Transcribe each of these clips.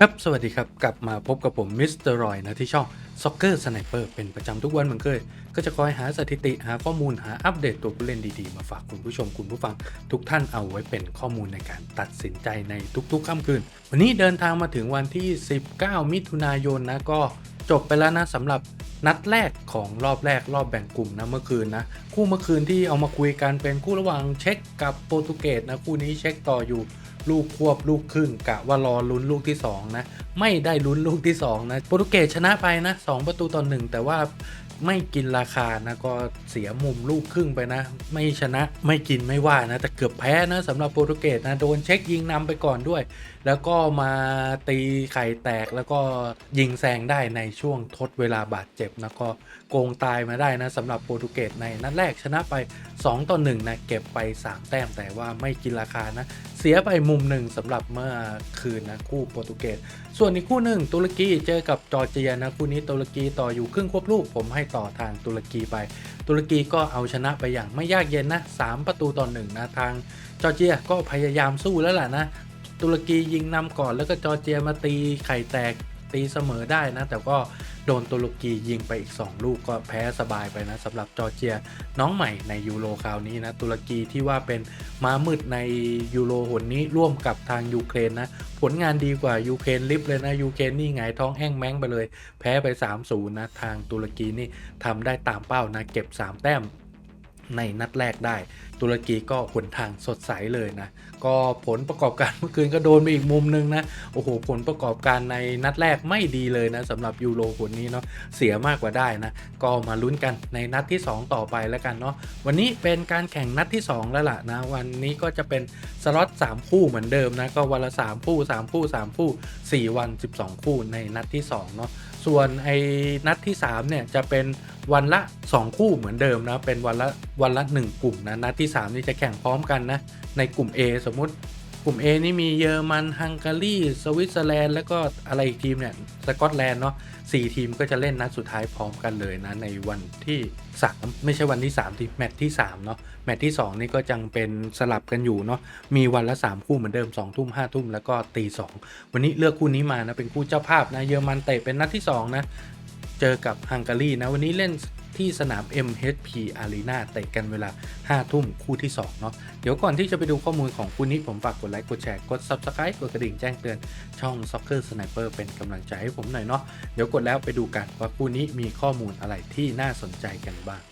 ครับ สวัสดีครับ กลับมาพบกับผมมิสเตอร์รอยนะที่ช่อง Soccer Sniper เป็นประจำทุกวันเหมือนเคย ก็จะคอยหาสถิติหาข้อมูลหาอัปเดตตัวผู้เล่นดีๆ มาฝากคุณผู้ชมคุณผู้ฟัง ทุกท่านเอาไว้เป็นข้อมูลในการตัดสินใจในทุกๆค่ำคืน วันนี้เดินทางมาถึงวันที่ 19 มิถุนายนนะก็จบไปแล้วนะสำหรับนัดแรกของรอบแรกรอบแบ่งกลุ่มนะเมื่อคืนนะคู่เมื่อคืนที่เอามาคุยกันเป็นคู่ระหว่างเช็กกับโปรตุเกสนะคู่นี้เช็กต่ออยู่ ลูกควบลูกครึ่งกะว่ารอลุ้นลูกที่ 2 นะ ไม่ได้ลุ้นลูกที่ 2 นะโปรตุเกสชนะไปนะ 2 ประตูต่อหนึ่งแต่ว่าไม่กินราคานะก็เสียมุมลูกครึ่งไปนะ ไม่ชนะไม่กินไม่ว่านะ แต่เกือบแพ้นะสำหรับโปรตุเกสนะ โดนเช็คยิงนำไปก่อนด้วย แล้วก็มาตีไข่แตกแล้วก็ยิงแซงได้ในช่วงทดเวลาบาดเจ็บนะก็โกงตายมาได้นะสำหรับโปรตุเกสในนัดแรกชนะไป 2 ต่อ 1 นะ เก็บไป 3 แต้มแต่ว่าไม่กินราคานะ สียไปมุมหนึ่งสำหรับเมื่อคืนนะคู่โปรตุเกส ส่วนอีกคู่หนึ่งตุรกีเจอกับจอร์เจียนะคู่นี้ตุรกีต่ออยู่ครึ่งควบลูกผมให้ต่อทางตุรกีไป ตุรกีก็เอาชนะไปอย่างไม่ยากเย็นนะ 3 ประตูต่อหนึ่งนะทางจอร์เจียก็พยายามสู้แล้วแหละนะ ตุรกียิงนำก่อนแล้วก็จอร์เจียมาตีไข่แตกตีเสมอได้นะ แต่ก็ โดนตุรกียิงไปอีก 2 ลูกก็แพ้สบายไปนะสำหรับจอร์เจียน้องใหม่ในยูโรคราวนี้นะตุรกีที่ว่าเป็นม้ามืดในยูโรหนนี้ร่วมกับทางยูเครนนะผลงานดีกว่ายูเครนลิฟเลยนะยูเครนนี่ไงายท้องแห้งแม้งไปเลย แพ้ไป 3-0นะทางตุรกีนี่ทำได้ตามเป้านะเก็บ 3 แต้ม ในนัดแรกได้ ตุรกีก็หนทางสดใสเลยนะ ก็ผลประกอบการเมื่อคืนก็โดนไปอีกมุมนึงนะ โอ้โห ผลประกอบการในนัดแรกไม่ดีเลยนะสำหรับยูโรคนนี้เนาะเสียมากกว่าได้นะ ก็มาลุ้นกันในนัดที่ 2 ต่อไปแล้วกันเนาะวันนี้เป็นการแข่งนัดที่ 2 แล้วล่ะนะ วันนี้ก็จะเป็นสล็อต3คู่เหมือนเดิมนะก็วันละ3คู่3คู่3คู่4 วัน 12 คู่ในนัดที่2เนาะ ส่วนไอ้นัดที่ 3 เนี่ย จะเป็นวันละ 2 คู่เหมือนเดิมนะ เป็นวันละวันละ 1 กลุ่มนะ นัดที่ 3 นี่จะแข่งพร้อมกันนะ ในกลุ่ม A สมมุติกลุ่ม A นี่มีเยอรมันฮังการีสวิตเซอร์แลนด์แล้วก็อะไรอีกทีมเนี่ยสกอตแลนด์เนาะสี่ทีมก็จะเล่นนัดสุดท้ายพร้อมกันเลยนะในวันที่ 3 ไม่ใช่วันที่ 3 ที่แมตช์ที่3เนาะ แมตช์ที่ 2 นี่ก็จังเป็นสลับกันอยู่เนาะมีวันละ 3 คู่เหมือนเดิม2ทุ่ม5ทุ่มแล้วก็ตี2วันนี้เลือกคู่นี้มานะเป็นคู่เจ้าภาพนะเยอรมันเตะเป็นนัดที่2นะเจอกับฮังการีนะวันนี้เล่นที่สนาม MHP Arena เตะกันเวลา 5 ทุ่มคู่ที่ 2 เนาะ เดี๋ยวก่อนที่จะไปดูข้อมูลของคู่นี้ผมฝากกดไลค์กดแชร์กด Subscribe กดกระดิ่งแจ้งเตือนช่อง Soccer Sniper เป็นกำลังใจให้ผมหน่อยเนาะ เดี๋ยวกดแล้วไปดูกันว่าคู่นี้มีข้อมูลอะไรที่น่าสนใจกันบ้าง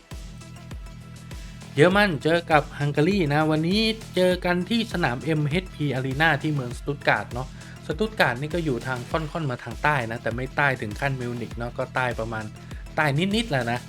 เยอรมันเจอกับฮังการีนะ วันนี้เจอกันที่สนาม MHP Arena ที่เมืองสตุตการ์ดเนาะสตุตการ์ดนี่ก็อยู่ทางค่อนๆมาทางใต้นะ แต่ไม่ใต้ถึงขั้นมิวนิกเนาะก็ใต้ประมาณใต้นิดๆแหละนะ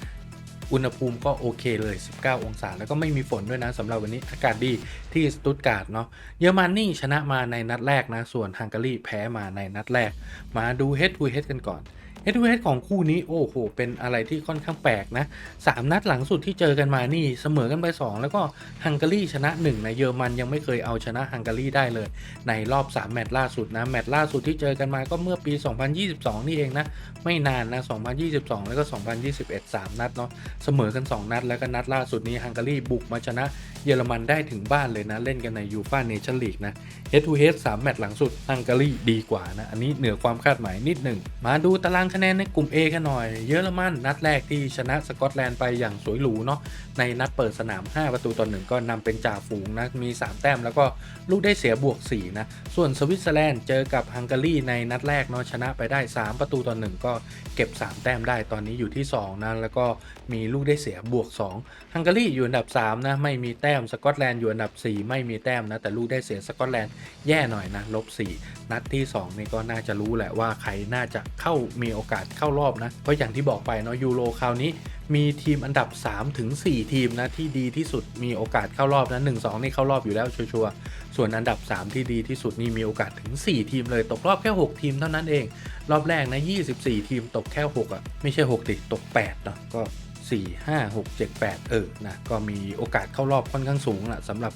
อุณหภูมิก็โอเคเลย 19 องศา แล้วก็ไม่มีฝนด้วยนะสำหรับวันนี้อากาศดีที่สตุตการ์ดเนาะเยอรมันนี่ชนะมาในนัดแรกนะ ส่วนฮังการีแพ้มาในนัดแรก มาดู head to head กันก่อน head to head ของคู่นี้โอ้โหเป็นอะไรที่ค่อนข้างแปลกนะ3นัดหลังสุดที่เจอกันมานี่เสมอกันไป 2 แล้วก็ฮังการีชนะ1นะเยอรมันยังไม่เคยเอาชนะฮังการีได้เลย ในรอบ 3 แมตช์ล่าสุดนะแมตช์ล่าสุดที่เจอกันมาก็เมื่อปี 2022 นี่เองนะไม่นานนะ 2022 แล้วก็ 2021 3 นัดเนาะเสมอกัน 2 นัดแล้วก็นัดล่าสุดนี้ฮังการีบุกมาชนะเยอรมันได้ถึงบ้านเลยนะเล่นกันในยูฟ่าเนชั่นลีกนะ head to head 3แมตช์หลังสุดฮังการีดีกว่านะอันนี้เหนือความคาดหมายนิดหนึ่งมาดูตารางคะแนนในกลุ่ม A กันหน่อย เยอรมันนัดแรกที่ชนะสกอตแลนด์ไปอย่างสวยหรูเนาะในนัดเปิดสนาม 5 ประตูต่อหนึ่งก็นำเป็นจ่าฝูงนะมี 3 แต้มแล้วก็ลูกได้เสียบวก 4 นะ ส่วนสวิตเซอร์แลนด์เจอกับฮังการีในนัดแรกเนาะชนะไปได้ 3 ประตูต่อหนึ่งก็เก็บ 3 แต้มได้ตอนนี้อยู่ที่ 2 นะ แล้วก็มีลูกได้เสียบวก 2ฮังการีอยู่อันดับ 3 นะไม่มีแต้มสกอตแลนด์อยู่อันดับ 4 ไม่มีแต้มนะแต่ลูกได้เสียสกอตแลนด์แย่หน่อยนะลบ4นัดที่2นี่ก็น่าจะรู้แหละว่าใครน่าจะเข้ามีโออกาสเข้ารอบนะ เพราะอย่างที่บอกไปเนาะยูโรคราวนี้มีทีมอันดับ 3 ถึง 4 ทีมนะที่ดีที่สุดมีโอกาสเข้ารอบนะ1 2นี่เข้ารอบอยู่แล้วชัวร์ส่วนอันดับ 3 ที่ดีที่สุดนี่มีโอกาสถึง 4 ทีมเลยตกรอบแค่ 6 ทีมเท่านั้นเอง รอบแรกนะ 24 ทีมตกแค่ 6อะไม่ใช่ 6 ติตก8เนาะก็ 4 5 6 7 8 เออนะก็มีโอกาสเข้ารอบค่อนข้างสูงแหละสำหรับ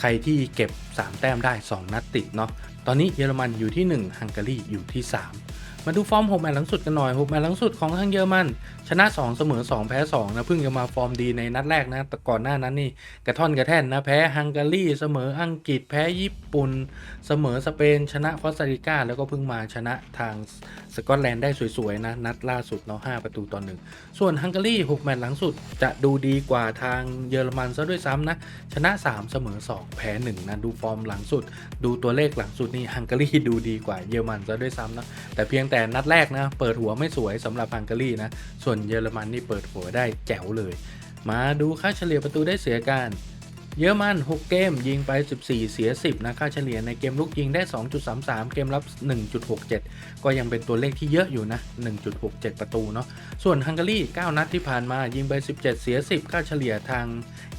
ใครที่เก็บ 3 แต้มได้ 2 นัดติดเนาะตอนนี้เยอรมันอยู่ที่ 1 ฮังการีอยู่ที่ 3มาดูฟอร์ม6แมตช์หลังสุดกันหน่อย6แมตช์หลังสุดของทางเยอรมัน ชนะ 2 เสมอ 2 แพ้ 2 นะ เพิ่งจะมาฟอร์มดีในนัดแรกนะ แต่ก่อนหน้านั้นนี่กระท่อนกระแท่นนะ แพ้ฮังการีเสมออังกฤษ แพ้ญี่ปุ่น เสมอสเปน ชนะคอสตาริกา แล้วก็เพิ่งมาชนะทางสกอตแลนด์ได้สวยๆนะ นัดล่าสุดเนาะ5ประตูต่อหนึ่งส่วนฮังการี6แมตช์หลังสุดจะดูดีกว่าทางเยอรมันซะด้วยซ้ำนะ ชนะ 3 เสมอ 2 แพ้ 1 นะ ดูฟอร์มหลังสุด ดูตัวเลขหลังสุดนี่ฮังการีดูดีกว่าเยอรมันซะด้วยซ้ำนะ แต่เพียงแต่นัดแรกนะ เปิดหัวไม่สวยสำหรับฮังการีนะ ส่วนเยอรมันนี่เปิดหัวได้แจ๋วเลย มาดูค่าเฉลี่ยประตูได้เสียการ เยอรมัน 6 เกมยิงไป 14 เสีย 10 นะค่าเฉลี่ยในเกมลุกยิงได้ 2.33 เกมรับ 1.67 ก็ยังเป็นตัวเลขที่เยอะอยู่นะ 1.67 ประตูเนาะ ส่วนฮังการี 9 นัดที่ผ่านมายิงไป 17 เสีย 10 ค่าเฉลี่ยทาง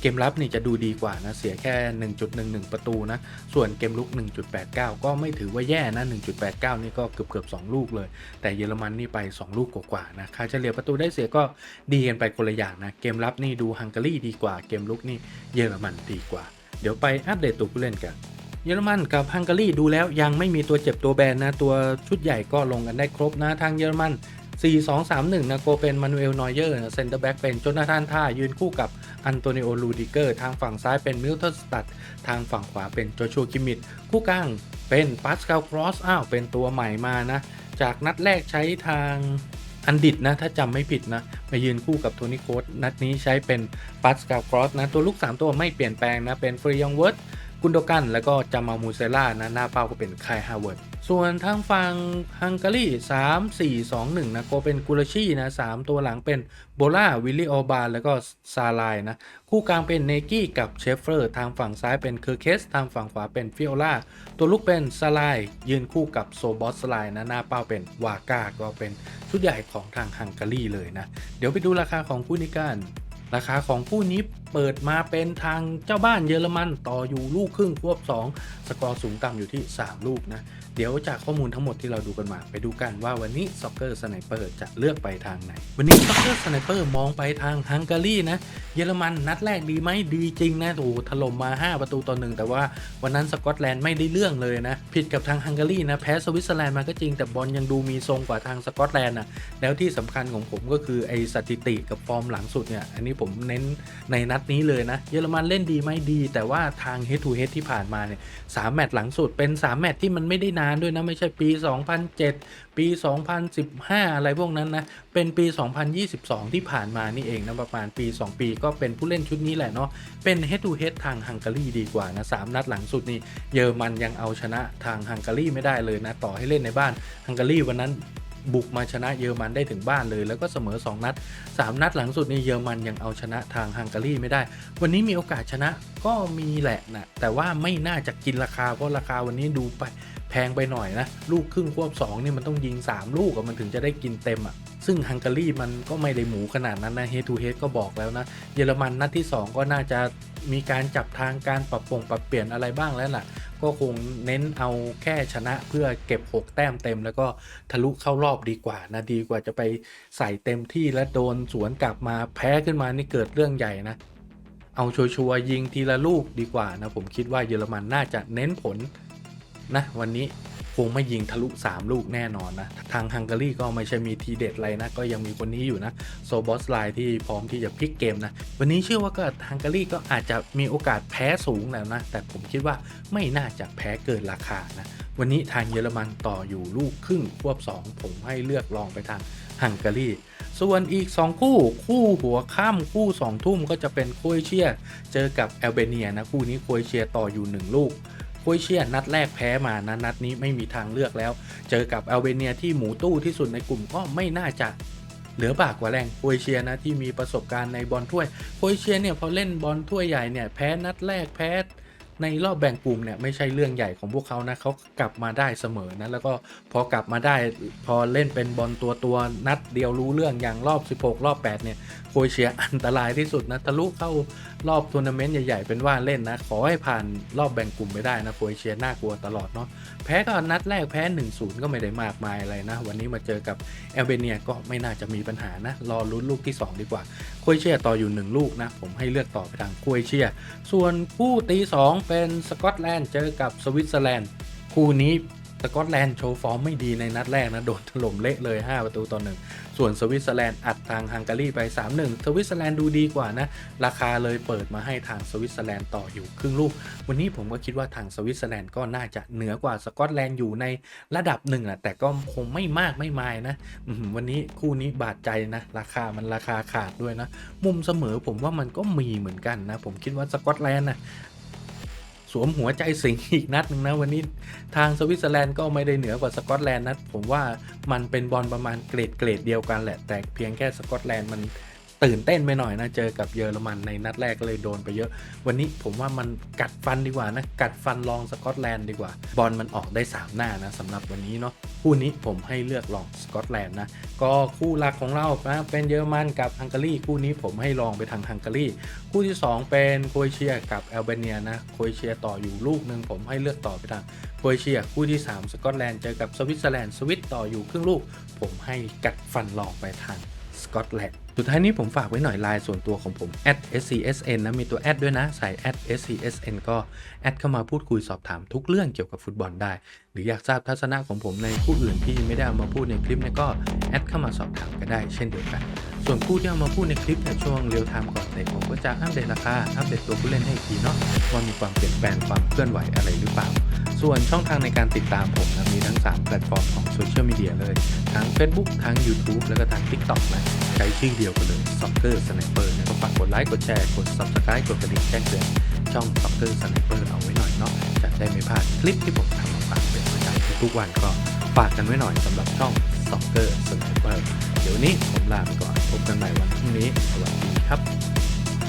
เกมรับนี่จะดูดีกว่านะ เสียแค่ 1.11 ประตูนะ ส่วนเกมลุก 1.89 ก็ไม่ถือว่าแย่นะ 1.89 นี่ก็เกือบเกือบ2ลูกเลย แต่เยอรมันนี่ไป 2 ลูกกว่าๆนะ ค่าเฉลี่ยประตูได้เสียก็ดีกันไปคนละอย่างนะ เกมรับนี่ดูฮังการีดีกว่า เกมลุกนี่เยอรมันดีกว่า เดี๋ยวไปอัปเดตตัวผู้เล่นกัน เยอรมันกับฮังการีดูแล้วยังไม่มีตัวเจ็บตัวแบนนะ ตัวชุดใหญ่ก็ลงกันได้ครบนะทางเยอรมัน4-2-3-1นะโกเป็นมานูเอลนอยเยอร์เซนเตอร์แบ็กเป็นโจนาธานท่ายืนคู่กับอันโตนิโอลูดิเกอร์ ทางฝั่งซ้ายเป็นมิลเทอร์สตัดทางฝั่งขวาเป็นโจชัวกิมิดคู่กลางเป็นปาสคาลครอสอ้าวเป็นตัวใหม่มานะ จากนัดแรกใช้ทาง อันดิตนะ ถ้าจำไม่ผิดนะ มายืนคู่กับโทนี่โคสนัดนี้ใช้เป็นปัสกาลครอสนะ ตัวลูก 3 ตัวไม่เปลี่ยนแปลงนะ เป็นฟรียองเวิร์ดกุนโดกัน แล้วก็จามามูเซล่านะ หน้าเป้าก็เป็นไคายฮาวเวิร์ด ส่วนทางฝั่งฮังการี3 4 2 1นะก็เป็นกุลชีนะ3ตัวหลังเป็นโบล่าวิลลี่ออบาแล้วก็ซาลายนะคู่กลางเป็นเนกี้กับเชฟเฟอร์ ทางฝั่งซ้ายเป็นเคอร์เคส ทางฝั่งขวาเป็นฟิโอล่าตัวลูกเป็นซาลาย ยืนคู่กับโซบอสไลน์นะหน้าเป้าเป็นวาก้าก็เป็นชุดใหญ่ของทางฮังการีเลยนะ เดี๋ยวไปดูราคาของคู่นี้กันราคาของคู่นี้เปิดมาเป็นทางเจ้าบ้านเยอรมันต่ออยู่ลูกครึ่งควบ 2 สกอร์สูงต่ำอยู่ที่ 3 ลูกนะ เดี๋ยวจากข้อมูลทั้งหมดที่เราดูกันมา ไปดูกันว่าวันนี้ซ็อกเกอร์สไนเปอร์จะเลือกไปทางไหน วันนี้ซ็อกเกอร์สไนเปอร์มองไปทางฮังการีนะ เยอรมันนัดแรกดีไหมดีจริงนะโอ้ถล่มมา 5 ประตูต่อหนึ่งแต่ว่าวันนั้นสกอตแลนด์ไม่ได้เรื่องเลยนะ ผิดกับทางฮังการีนะ แพ้สวิตเซอร์แลนด์มาก็จริงแต่บอลยังดูมีทรงกว่าทางสกอตแลนด์นะแล้วที่สำคัญของผมก็คือไอสถิติกับฟอร์มหลังสุดเนี่ยอันนี้ผมเน้นในนัดนี้เลยนะ เยอรมันเล่นดีไหมดี แต่ว่าทาง head to head ที่ผ่านมาเนี่ยสามแมตช์หลังสุดเป็น3แมตช์ที่มันไม่ได้นานด้วยนะ ไม่ใช่ปี 2007 ปี 2015 อะไรพวกนั้นนะ เป็นปี 2022 ที่ผ่านมานี่เองนะประมาณปี 2 ปีก็เป็นผู้เล่นชุดนี้แหละเนาะเป็น head to head ทางฮังการีดีกว่านะสามนัดหลังสุดนี่เยอรมันยังเอาชนะทางฮังการีไม่ได้เลยนะต่อให้เล่นในบ้านฮังการีวันนั้นบุกมาชนะเยอรมันได้ถึงบ้านเลย แล้วก็เสมอ 2 นัด 3 นัดหลังสุดนี่เยอรมันยังเอาชนะทางฮังการีไม่ได้ วันนี้มีโอกาสชนะก็มีแหละนะแต่ว่าไม่น่าจะกินราคาเพราะราคาวันนี้ดูไป แพงไปหน่อยนะ ลูกครึ่งควบ2นี่มันต้องยิง 3 ลูกอะมันถึงจะได้กินเต็มอะซึ่งฮังการีมันก็ไม่ได้หมูขนาดนั้นนะเฮทูเฮดก็บอกแล้วนะ เยอรมันนัดที่ 2 ก็น่าจะมีการจับทางการปรับปรุงปรับเปลี่ยนอะไรบ้างแล้วล่ะ ก็คงเน้นเอาแค่ชนะเพื่อเก็บ 6 แต้มเต็ม แล้วก็ทะลุเข้ารอบดีกว่านะดีกว่าจะไปใส่เต็มที่แล้วโดนสวนกลับมาแพ้ขึ้นมานี่เกิดเรื่องใหญ่นะ เอาชัวร์ๆยิงทีละลูกดีกว่านะผมคิดว่าเยอรมันน่าจะเน้นผล นะวันนี้คงไม่ยิงทะลุ 3 ลูกแน่นอนนะ ทางฮังการีก็ไม่ใช่มีทีเด็ดอะไรนะ ก็ยังมีคนนี้อยู่นะ โซบอสไลที่พร้อมที่จะพลิกเกมนะ วันนี้เชื่อว่าก็ฮังการีก็อาจจะมีโอกาสแพ้สูงแล้วนะ แต่ผมคิดว่าไม่น่าจะแพ้เกินราคานะ วันนี้ทางเยอรมันต่ออยู่ลูกครึ่งควบ 2 ผมให้เลือกลองไปทางฮังการีส่วนอีก 2 คู่คู่หัวค่ำคู่ 2 ทุ่มก็จะเป็นโครเอเชีย เจอกับแอลเบเนียนะ คู่นี้โครเอเชียต่ออยู่ 1 ลูก โครเอเชียนัดแรกแพ้มานะนัดนี้ไม่มีทางเลือกแล้ว เจอกับแอลเบเนียที่หมูตู้ที่สุดในกลุ่มก็ไม่น่าจะเหลือบากกว่าแรงโครเอเชียนะที่มีประสบการณ์ในบอลถ้วยโครเอเชียเนี่ยพอเล่นบอลถ้วยใหญ่เนี่ยแพ้นัดแรกแพ้ในรอบแบ่งกลุ่มเนี่ยไม่ใช่เรื่องใหญ่ของพวกเขานะเขากลับมาได้เสมอนะแล้วก็พอกลับมาได้พอเล่นเป็นบอลตัวตัวนัดเดียวรู้เรื่องอย่างรอบ 16 รอบ 8 เนี่ยโคเอเชียอันตรายที่สุดนะทะลุเข้ารอบทัวร์นาเมนต์ใหญ่ๆ เป็นว่าเล่นนะ ขอให้ผ่านรอบแบ่งกลุ่มไปได้นะโคเอเชียน่ากลัวตลอดเนาะแพ้ก็นัดแรกแพ้ 1-0 ก็ไม่ได้มากมายอะไรนะ วันนี้มาเจอกับแอลเบเนียก็ไม่น่าจะมีปัญหานะ รอลุ้นลูกที่ 2 ดีกว่าโคเอเชียต่ออยู่ 1 ลูกนะ ผมให้เลือกต่อไปทางโคเชีย ส่วนคู่ตี 2 เป็นสกอตแลนด์เจอกับสวิตเซอร์แลนด์คู่นี้ สกอตแลนด์โชว์ฟอร์มไม่ดีในนัดแรกนะ โดนถล่มเละเลย 5 ประตูต่อหนึ่งส่วนสวิตเซอร์แลนด์อัดทางฮังการีไป 3-1 สวิตเซอร์แลนด์ดูดีกว่านะ ราคาเลยเปิดมาให้ทางสวิตเซอร์แลนด์ต่ออยู่ครึ่งลูก วันนี้ผมก็คิดว่าทางสวิตเซอร์แลนด์ก็น่าจะเหนือกว่าสกอตแลนด์อยู่ในระดับหนึ่งแหละแต่ก็คงไม่มากไม่มายนะวันนี้คู่นี้บาดใจนะ ราคามันราคาขาดด้วยนะ มุมเสมอผมว่ามันก็มีเหมือนกันนะ ผมคิดว่าสกอตแลนด์นะ สวมหัวใจสิงอีกนัดหนึ่งนะวันนี้ทางสวิตเซอร์แลนด์ก็ไม่ได้เหนือกว่าสกอตแลนด์นะผมว่ามันเป็นบอลประมาณเกรดเกรดเดียวกันแหละ แต่เพียงแค่สกอตแลนด์มัน ตื่นเต้นไปหน่อยนะ เจอกับเยอรมันในนัดแรกก็เลยโดนไปเยอะ วันนี้ผมว่ามันกัดฟันดีกว่านะ กัดฟันลองสกอตแลนด์ดีกว่า บอลมันออกได้ 3 หน้านะสำหรับวันนี้เนาะคู่นี้ผมให้เลือกลองสกอตแลนด์นะ ก็คู่หลักของเรานะเป็นเยอรมันกับฮังการีคู่นี้ผมให้ลองไปทางฮังการีคู่ที่ 2 เป็นโครเอเชียกับแอลเบเนียนะโครเอเชียต่ออยู่ลูกหนึ่งผมให้เลือกต่อไปทางโครเอเชียคู่ที่ 3 สกอตแลนด์เจอกับสวิตเซอร์แลนด์สวิตต่ออยู่ครึ่งลูก ผมให้กัดฟันลองไปทาง สกอตแลนด์สุดท้ายนี้ผมฝากไว้หน่อยไลน์ส่วนตัวของผม @scsn นะมีตัวแอดด้วยนะ ใส่ @scsn ก็แอดเข้ามาพูดคุยสอบถามทุกเรื่องเกี่ยวกับฟุตบอลได้ หรืออยากทราบทัศนะของผมในคู่อื่นที่ไม่ได้เอามาพูดในคลิปเนี่ยก็แอดเข้ามาสอบถามก็ได้เช่นเดียวกัน ส่วนคู่ที่เอามาพูดในคลิปในช่วงเรียลไทม์ก่อนเตะผมก็จะอัปเดตราคาอัปเดตตัวผู้เล่นให้อีกทีเนาะว่ามีความเปลี่ยนแปลงความเคลื่อนไหวอะไรหรือเปล่า ส่วนช่องทางในการติดตามผมนะมีทั้ง 3 แพลตฟอร์มของโซเชียลมีเดียเลย ทั้ง Facebook ทั้ง YouTube แล้วก็ทั้ง TikTok นะใช้ชื่อเดียวกันเลย Soccer Sniper นะก็ฝากกดไลค์กดแชร์กด Subscribe กดกระดิ่งแจ้งเตือนช่อง Soccer Sniper เอาไว้หน่อยเนาะจะได้ไม่พลาดคลิปที่ผมทำมาฝากเป็นประจำทุกวันก็ฝากกันไว้หน่อยสำหรับช่อง Soccer Sniper เดี๋ยววันนี้ผมลาไปก่อนพบกันใหม่วันพรุ่งนี้สวัสดีครับ